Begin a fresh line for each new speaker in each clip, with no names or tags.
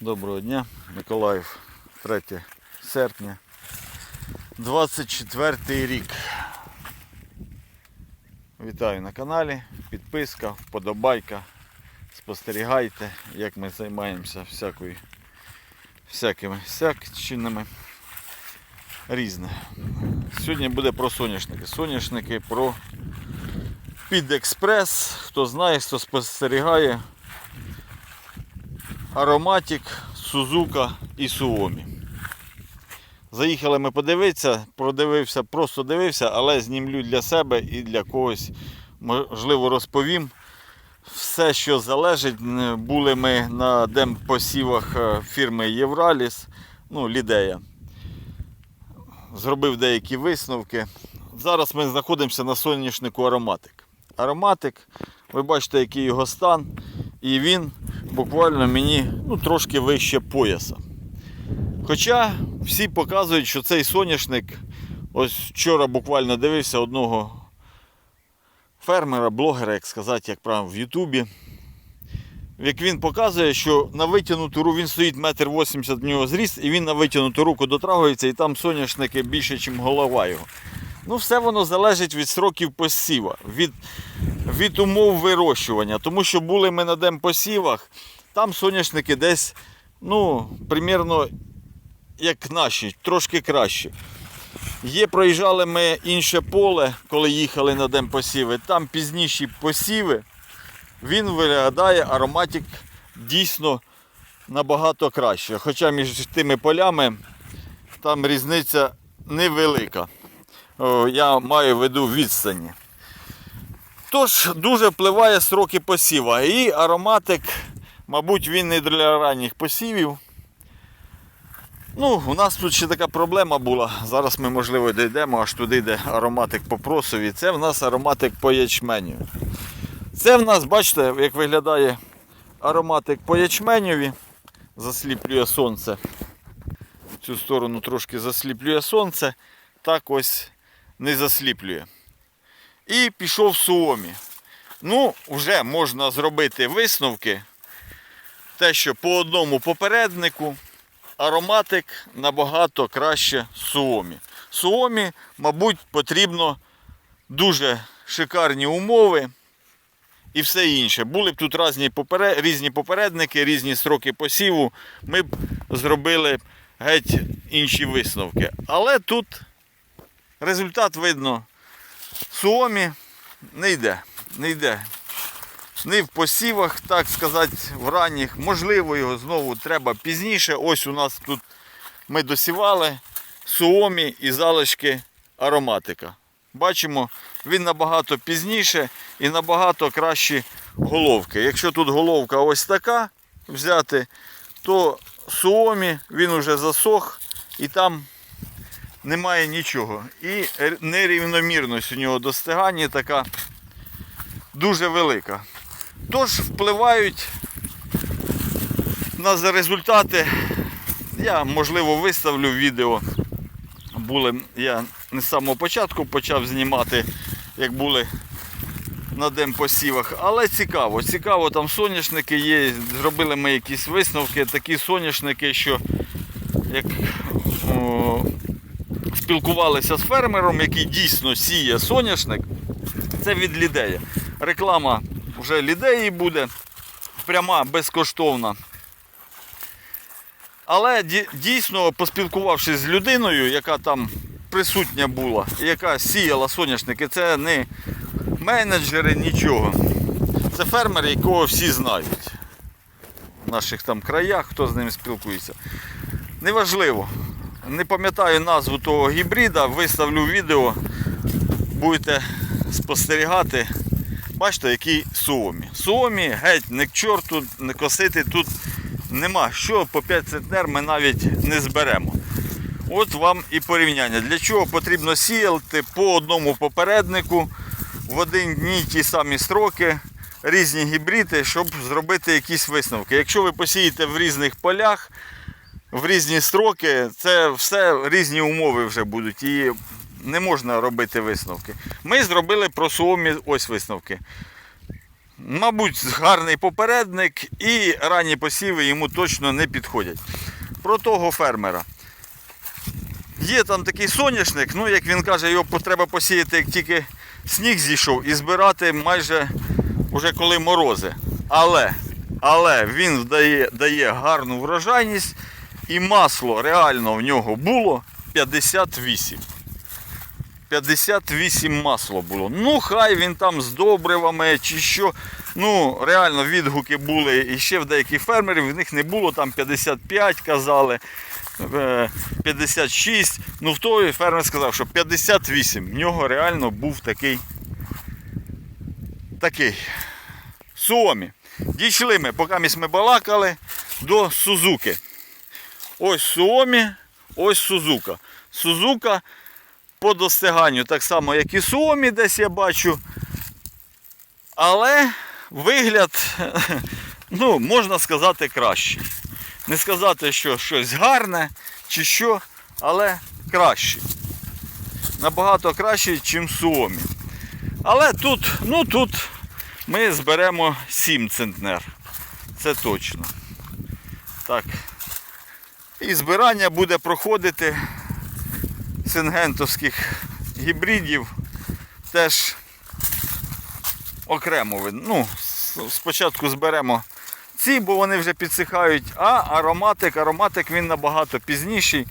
Доброго дня, Миколаїв, 3 серпня, 24 рік. Вітаю на каналі, підписка, вподобайка. Спостерігайте, як ми займаємося всякою, всякими всякчинами. Різне. Сьогодні буде про соняшники. Соняшники про Підекспрес. Хто знає, хто спостерігає. Ароматик, Сузука і Суомі. Заїхали ми подивитися, продивився, просто дивився, але знімлю для себе і для когось, можливо, розповім. Все, що залежить, були ми на демпосівах е, фірми Євраліс, ну, Лідея. Зробив деякі висновки. Зараз ми знаходимося на соняшнику Ароматик. Ароматик, ви бачите, який його стан, і він буквально мені ну, трошки вище пояса. Хоча всі показують, що цей соняшник, ось вчора буквально дивився одного фермера, блогера, як сказати, як правильно, в Ютубі. Як він показує, що на витягнуту руку він стоїть метр вісімдесят в нього зріст, і він на витягнуту руку дотрагується, і там соняшники більше, ніж голова його. Ну, все воно залежить від сроків посіва, від, від умов вирощування. Тому що були ми на демпосівах, там соняшники десь, ну, примірно, як наші, трошки краще. Є, проїжджали ми інше поле, коли їхали на демпосіви. Там пізніші посіви. Він виглядає ароматик дійсно набагато краще. Хоча між тими полями там різниця невелика. О, я маю в виду відстані. Тож дуже впливає строки посіва. І ароматик, мабуть, він не для ранніх посівів. Ну, у нас тут ще така проблема була. Зараз ми, можливо, дійдемо аж туди, де ароматик по просові. Це в нас ароматик по ячменю. Це в нас, бачите, як виглядає ароматик по ячменюві. Засліплює сонце. Цю сторону трошки засліплює сонце. Так ось не засліплює. І пішов в суомі. Ну, вже можна зробити висновки. Те, що по одному попереднику ароматик набагато краще суомі. Суомі, мабуть, потрібно дуже шикарні умови і все інше. Були б тут різні, різні попередники, різні строки посіву, ми б зробили геть інші висновки. Але тут результат видно. Суомі не йде. Не йде. Не в посівах, так сказати, в ранніх. Можливо, його знову треба пізніше. Ось у нас тут ми досівали суомі і залишки ароматика. Бачимо, він набагато пізніше і набагато кращі головки. Якщо тут головка ось така взяти, то суомі він уже засох і там немає нічого. І нерівномірність у нього достигання така дуже велика. Тож впливають на результати. Я, можливо, виставлю відео. Були, я не з самого початку почав знімати, як були на демпосівах. Але цікаво, цікаво, там соняшники є. Зробили ми якісь висновки, такі соняшники, що як спілкувалися з фермером, який дійсно сіє соняшник, це від лідея. Реклама вже лідеї буде, пряма, безкоштовна. Але дійсно, поспілкувавшись з людиною, яка там присутня була, яка сіяла соняшники, це не менеджери, нічого. Це фермер, якого всі знають. В наших там краях, хто з ним спілкується. Неважливо. Не пам'ятаю назву того гібрида, виставлю відео, будете спостерігати. Бачите, який суомі. Суомі геть не к чорту, не косити тут нема. Що по 5 центнер ми навіть не зберемо. От вам і порівняння. Для чого потрібно сіяти по одному попереднику в один дні ті самі строки, різні гібриди, щоб зробити якісь висновки. Якщо ви посієте в різних полях, в різні строки, це все різні умови вже будуть. І не можна робити висновки. Ми зробили про Суомі ось висновки. Мабуть, гарний попередник і ранні посіви йому точно не підходять. Про того фермера. Є там такий соняшник, ну як він каже, його треба посіяти, як тільки сніг зійшов, і збирати майже вже коли морози. Але, але він дає, дає гарну врожайність і масло реально в нього було 58. 58 масло було. Ну, хай він там з добривами чи що. Ну, реально відгуки були і ще в деяких фермерів, в них не було там 55, казали, е, 56. Ну, в той фермер сказав, що 58. В нього реально був такий. Такий. Суомі. Дійшли ми, поки ми балакали, до Сузуки. Ось Суомі, ось Сузука. Сузука по достиганню так само, як і Суомі, десь я бачу. Але вигляд, ну, можна сказати, кращий. Не сказати, що щось гарне чи що, але краще. Набагато краще, ніж Суомі. Але тут, ну тут ми зберемо 7 центнер. Це точно. Так. І збирання буде проходити сингентовських гібридів теж окремо. Ну, спочатку зберемо ці, бо вони вже підсихають, а ароматик, ароматик він набагато пізніший,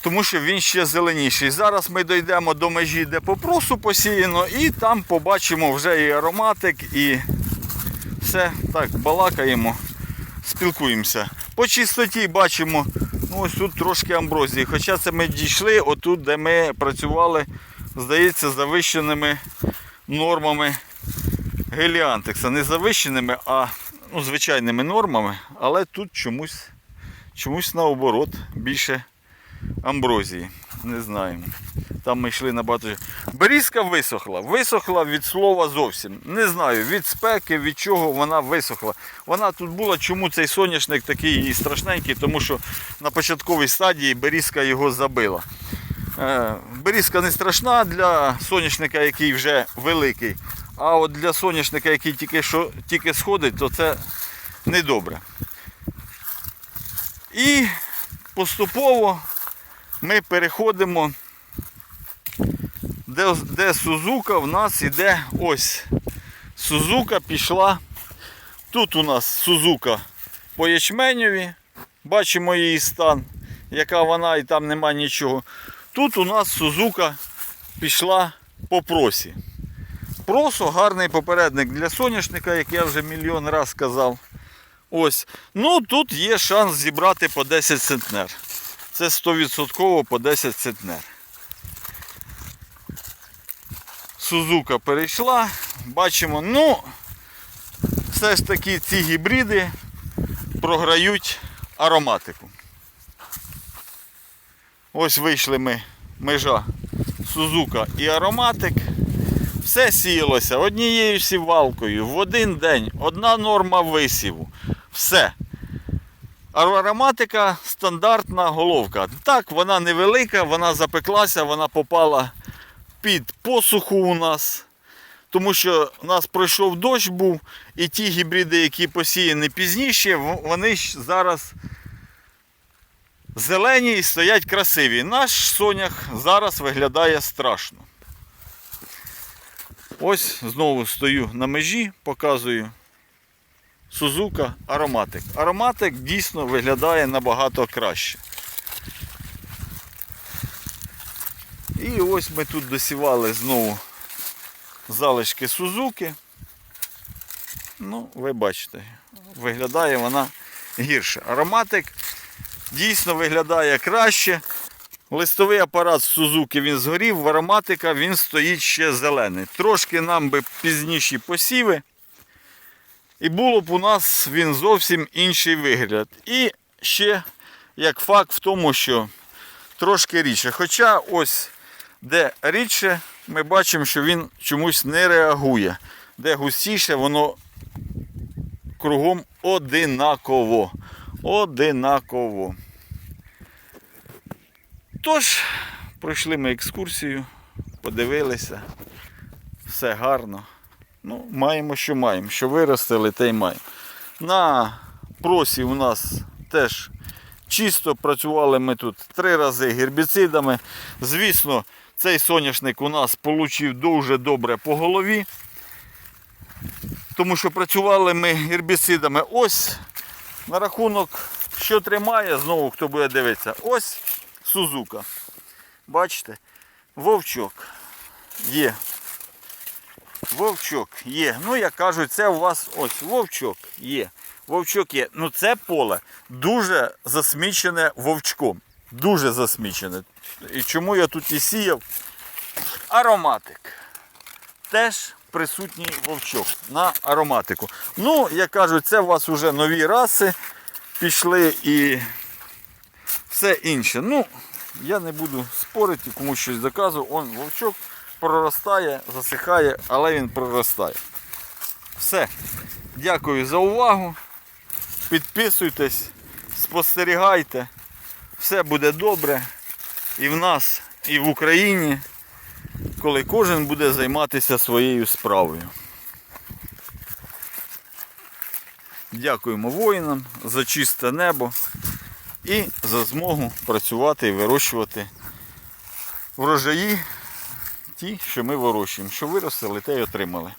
тому що він ще зеленіший. Зараз ми дійдемо до межі, де попросу посіяно, і там побачимо вже і ароматик, і все так балакаємо, спілкуємося. По чистоті бачимо, ну ось тут трошки амброзії. Хоча це ми дійшли отут, де ми працювали, здається, завищеними нормами геліантекса. Не завищеними, а ну, звичайними нормами, але тут чомусь, чомусь наоборот більше амброзії. Не знаємо. Там ми йшли набагато. Берізка висохла. Висохла від слова зовсім. Не знаю, від спеки, від чого вона висохла. Вона тут була, чому цей соняшник такий і страшненький, тому що на початковій стадії берізка його забила. Е, Берізка не страшна для соняшника, який вже великий. А от для соняшника, який тільки, що, тільки сходить, то це недобре. І поступово ми переходимо, де, де Сузука в нас іде ось. Сузука пішла. Тут у нас Сузука по ячменьові. Бачимо її стан, яка вона і там нема нічого. Тут у нас Сузука пішла по просі. Просо гарний попередник для соняшника, як я вже мільйон раз сказав. Ось. Ну тут є шанс зібрати по 10 центнер. Це 100% по 10 центнер. Сузука перейшла. Бачимо, ну, все ж таки ці гібриди програють ароматику. Ось вийшли ми межа Сузука і ароматик. Все сіялося однією сівалкою в один день, одна норма висіву. Все. Ароматика стандартна головка. Так, вона невелика, вона запеклася, вона попала під посуху у нас. Тому що у нас пройшов дощ був, і ті гібриди, які посіяні пізніше, вони ж зараз зелені і стоять красиві. Наш сонях зараз виглядає страшно. Ось знову стою на межі, показую Сузука ароматик. Ароматик дійсно виглядає набагато краще. І ось ми тут досівали знову залишки Сузуки. Ну, ви бачите, виглядає вона гірше. Ароматик дійсно виглядає краще. Листовий апарат Сузуки він згорів, в ароматика він стоїть ще зелений. Трошки нам би пізніші посіви. І було б у нас він зовсім інший вигляд. І ще як факт в тому, що трошки рідше. Хоча ось де рідше, ми бачимо, що він чомусь не реагує. Де густіше, воно кругом одинаково. Одинаково. Тож, пройшли ми екскурсію, подивилися. Все гарно. Ну, маємо, що маємо. Що виростили, те й маємо. На просі у нас теж чисто працювали ми тут три рази гербіцидами. Звісно, цей соняшник у нас отримав дуже добре по голові. Тому що працювали ми гербіцидами. Ось на рахунок, що тримає, знову хто буде дивитися, ось Сузука. Бачите? Вовчок є. Вовчок є. Ну, як кажуть, це у вас ось вовчок є. Вовчок є. Ну це поле дуже засмічене вовчком. Дуже засмічене. І чому я тут і сіяв? Ароматик. Теж присутній вовчок на ароматику. Ну, як кажуть, це у вас вже нові раси пішли і все інше. Ну, я не буду спорити, кому щось доказував. Он вовчок проростає, засихає, але він проростає. Все. Дякую за увагу. Підписуйтесь, спостерігайте. Все буде добре. І в нас, і в Україні, коли кожен буде займатися своєю справою. Дякуємо воїнам за чисте небо і за змогу працювати і вирощувати врожаї ті, що ми вирощуємо. Що виростили, те й отримали.